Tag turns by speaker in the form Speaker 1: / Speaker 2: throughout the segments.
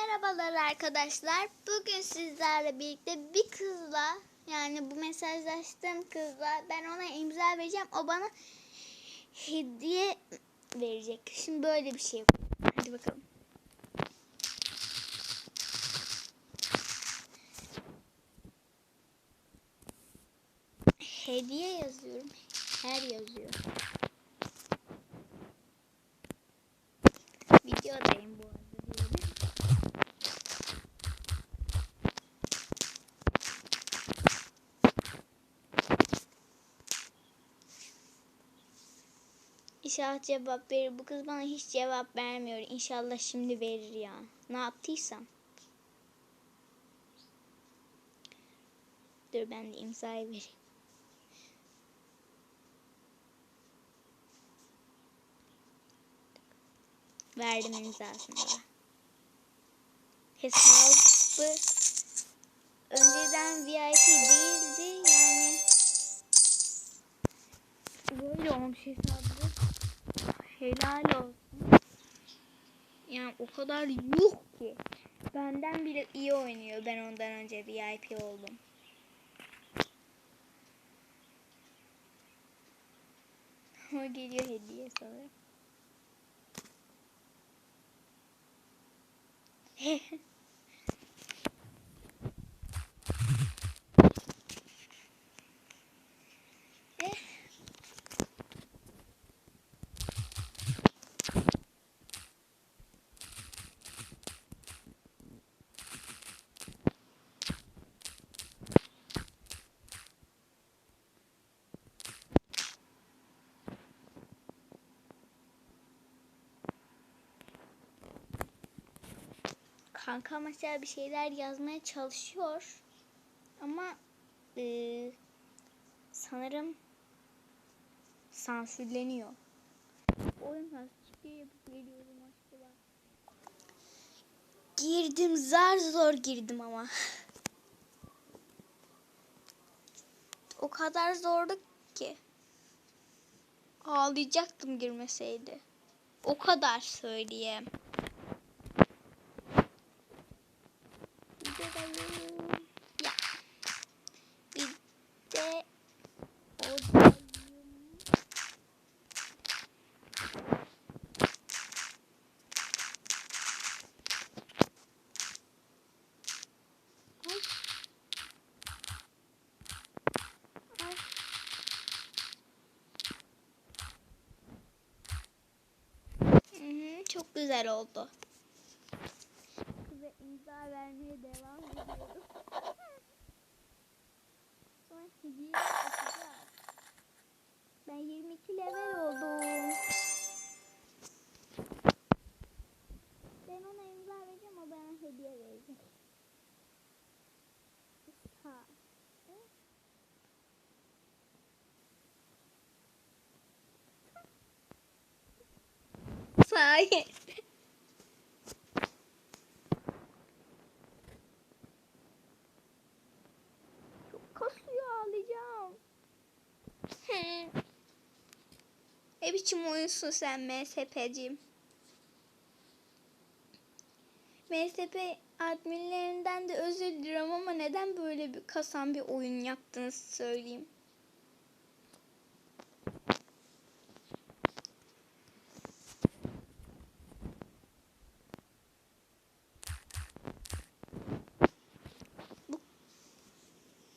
Speaker 1: Merhabalar arkadaşlar. Bugün sizlerle birlikte bir kızla yani bu mesajlaştığım kızla ben ona imza vereceğim. O bana hediye verecek. Şimdi böyle bir şey. Hadi bakalım. Hediye yazıyorum. Her yazıyor. Videodayım bu arada diyelim. İnşallah cevap verir. Bu kız bana hiç cevap vermiyor. İnşallah şimdi verir ya. Ne yaptıysam. Dur ben de imzayı vereyim. Verdim imzasını da. Hesabı önceden VIP değildi yani. Böyle olmuş hesabı. Helal olsun. Yani o kadar yuh ki. Benden bile iyi oynuyor. Ben ondan önce VIP oldum. O geliyor hediye sanırım. Kanka mesela bir şeyler yazmaya çalışıyor. Ama eee, sanırım sansürleniyor. Oyun yapıp geliyorum acaba? Girdim zar zor girdim ama. o kadar zordu ki. Ağlayacaktım girmeseydi. O kadar söyleyeyim. Gidelim. Ya. Bir de odayım. Ay. Ay. Hı hı, çok güzel oldu. Size imza vermeye devam ediyorum. Sonra hediye açacağız. Ben 22 level oldum. Ben ona imza vereceğim o bana hediye verecek. Ha. Çok kasıyor ağlayacağım. He. Oyunsun sen MSP'cim? MSP adminlerinden de özür diliyorum ama neden böyle bir kasan bir oyun yaptığınızı söyleyeyim.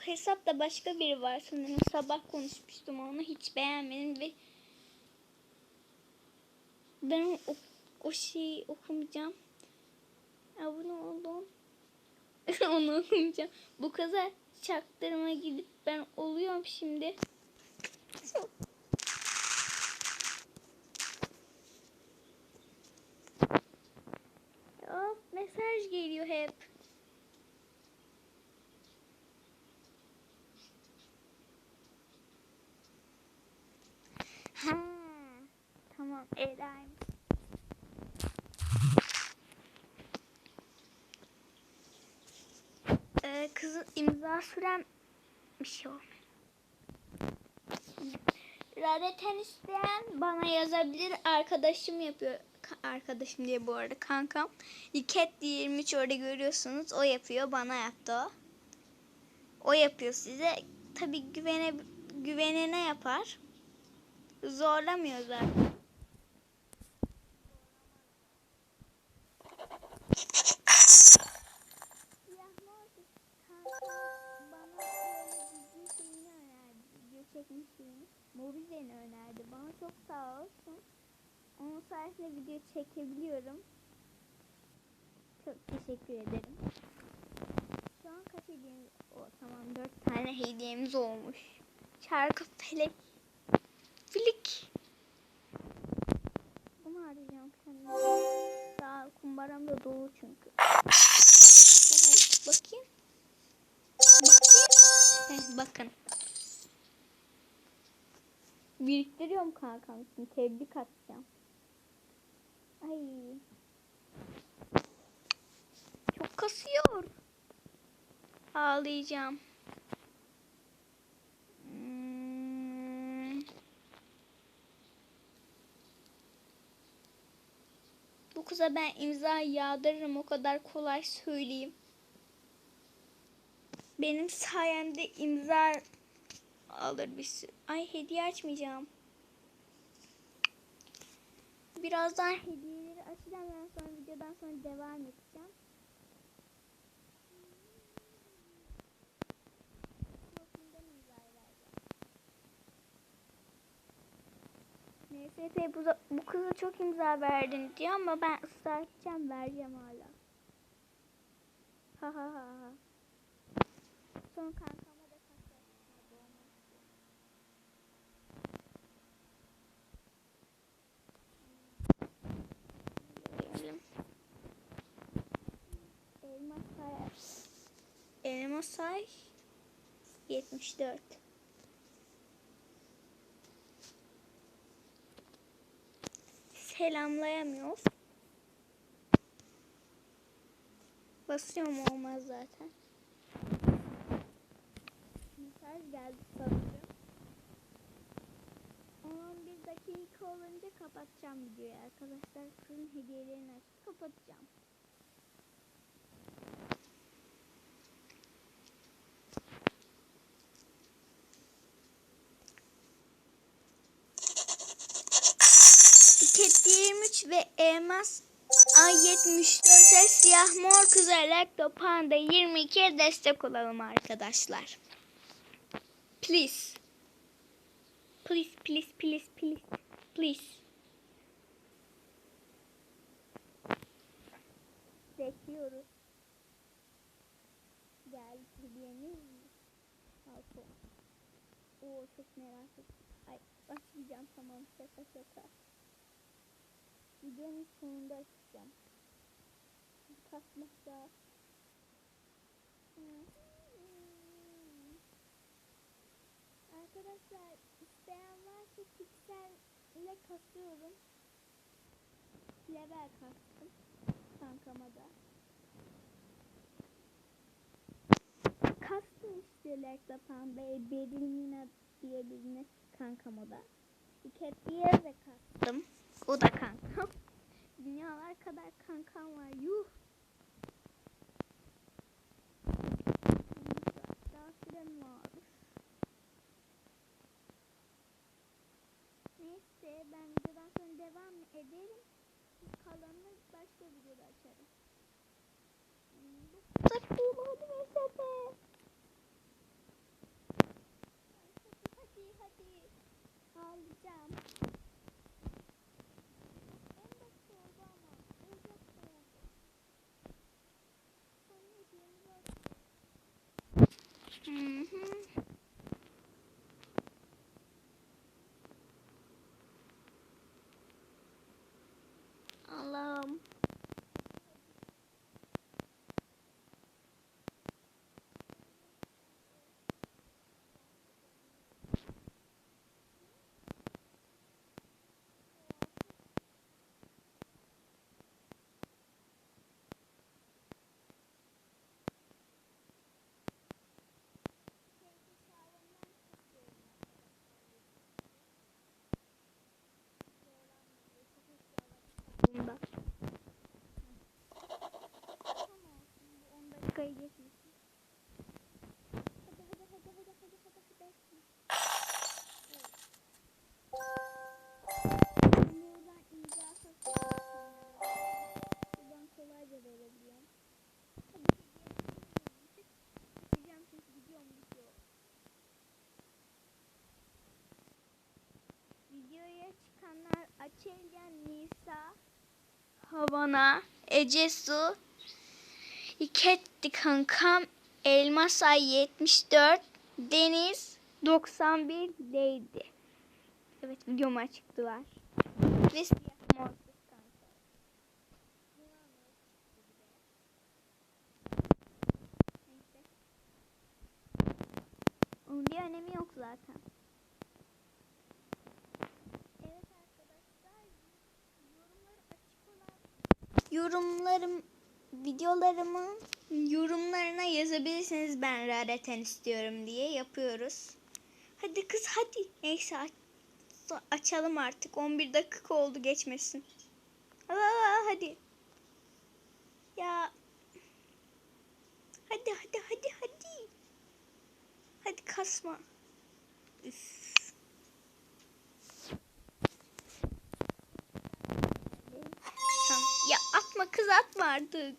Speaker 1: Hesapta başka biri var sanırım. Sabah konuşmuştum onu hiç beğenmedim ve ben o, o şeyi okumayacağım. Abone oldum. Onu okumayacağım. Bu kaza çaktırma gidip ben oluyorum şimdi. Of mesaj geliyor hep. Ha, tamam Ela'yım. Kızın imza süren bir şey olmuyor. Radeten isteyen bana yazabilir. Arkadaşım yapıyor. ka- arkadaşım diye bu arada kankam. Cat 23 orada görüyorsunuz. O yapıyor. Bana yaptı o. O yapıyor size. Tabi güvene güvenene yapar. Zorlamıyor zaten. Mobilya'nı önerdi. Bana çok sağ olsun. Onun sayesinde video çekebiliyorum. Çok teşekkür ederim. Şu an kaç hediyemiz? O tamam dört tane hediyemiz olmuş. Çarkı felek. Filik. Bunu arayacağım kendime. Daha kumbaram da dolu çünkü. Bakayım. Bakayım. Heh, bakın. Biriktiriyorum kankam için. Tebrik atacağım. Ay. Çok kasıyor. Ağlayacağım. Hmm. Bu kıza ben imza yağdırırım o kadar kolay söyleyeyim. Benim sayemde imza alır bir. Ay hediye açmayacağım. Birazdan hediyeleri açacağım. Ben sonra videodan sonra devam edeceğim. NST bu, bu kıza çok imza verdin diyor ama ben ısrar edeceğim vereceğim hala. Ha ha ha ha. Son kankama da kaç yaşında olmak Görelim. Elma say. Elma say. 74. Selamlayamıyoruz. Basıyorum olmaz zaten. Mesaj geldi sanırım. 11 dakika olunca kapatacağım videoyu arkadaşlar. Kızın hediyelerini açıp kapatacağım. Ket 23 ve Elmas Ay 74'e siyah mor kızarak da panda 22'ye destek olalım arkadaşlar. Please. Please, please, please, please, please. Bekliyoruz. Geldi hediyemiz. Altı. Oo çok merak ettim. Ay başlayacağım tamam şaka şaka. Videonun sonunda açacağım. Kasmakta. Arkadaşlar isteyen varsa pikselle kasıyorum. Level kastım. Kankama da. Kastım işte Lekla Pembe, Berilmina diye birine kankama da. Cat diye de kastım. O da kankam. Dünyalar kadar kankam var. Yuh. Daha sürem var. Neyse ben videodan sonra devam ederim. Kalanını başka videoda açarım. Bu saçma hadi. Hadi hadi. Ağlayacağım. En başta oldu ama olacak da oldu. Sonra hediyemizi açacağız. Hı hı. Allah'ım. Hana, Ece Su, İketti kankam, Elmas Ay 74, Deniz 91 Lady. Evet videoma çıktı var. Ve siyah morsuz kanka. Neyse. Onun bir önemi yok zaten. Evet arkadaşlar yorumları açık olan yorumlarım videolarımın yorumlarına yazabilirsiniz ben rareten istiyorum diye yapıyoruz. Hadi kız hadi. Neyse aç- açalım artık. 11 dakika oldu geçmesin. Aa, hadi. Ya. Hadi hadi hadi hadi. Hadi kasma. Üf. Tamam. Ya atma kız atma artık.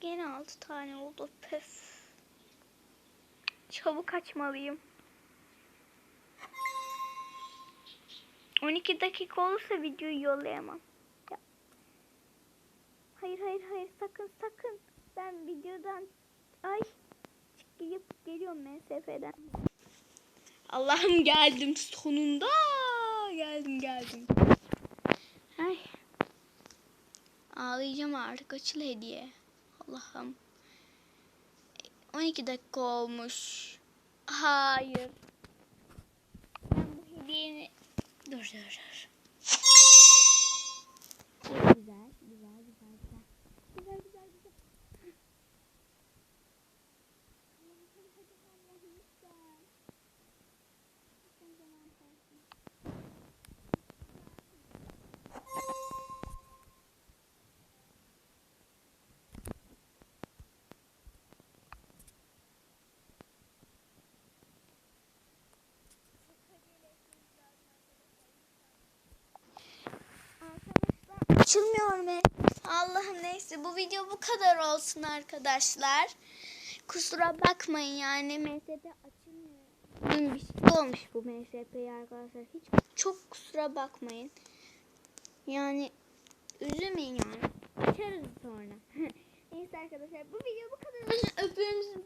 Speaker 1: Gene altı tane oldu. Pöf. Çabuk açmalıyım. 12 dakika olursa videoyu yollayamam. Ya. Hayır hayır hayır sakın sakın. Ben videodan ay çıkıp geliyorum MSF'den. Allah'ım geldim sonunda. Geldim geldim. Ay. Ağlayacağım artık açıl hediye. Allah'ım. 12 dakika olmuş. Hayır. Ben bu hediyeni... Dur dur dur. Çok güzel, güzel. Güzel, güzel, güzel. Allah'ım, hadi, hadi, Allah'ım, lütfen. Lütfen zaman kalsın. Arkadaşlar açılmıyor mu? Allah'ım neyse bu video bu kadar olsun arkadaşlar. Kusura bakmayın yani MSP açılmıyor. Bir şey olmuş bu MSP'ye arkadaşlar. Hiç çok kusura bakmayın. Yani üzülmeyin yani. Açarız sonra. neyse arkadaşlar bu video bu kadar olsun.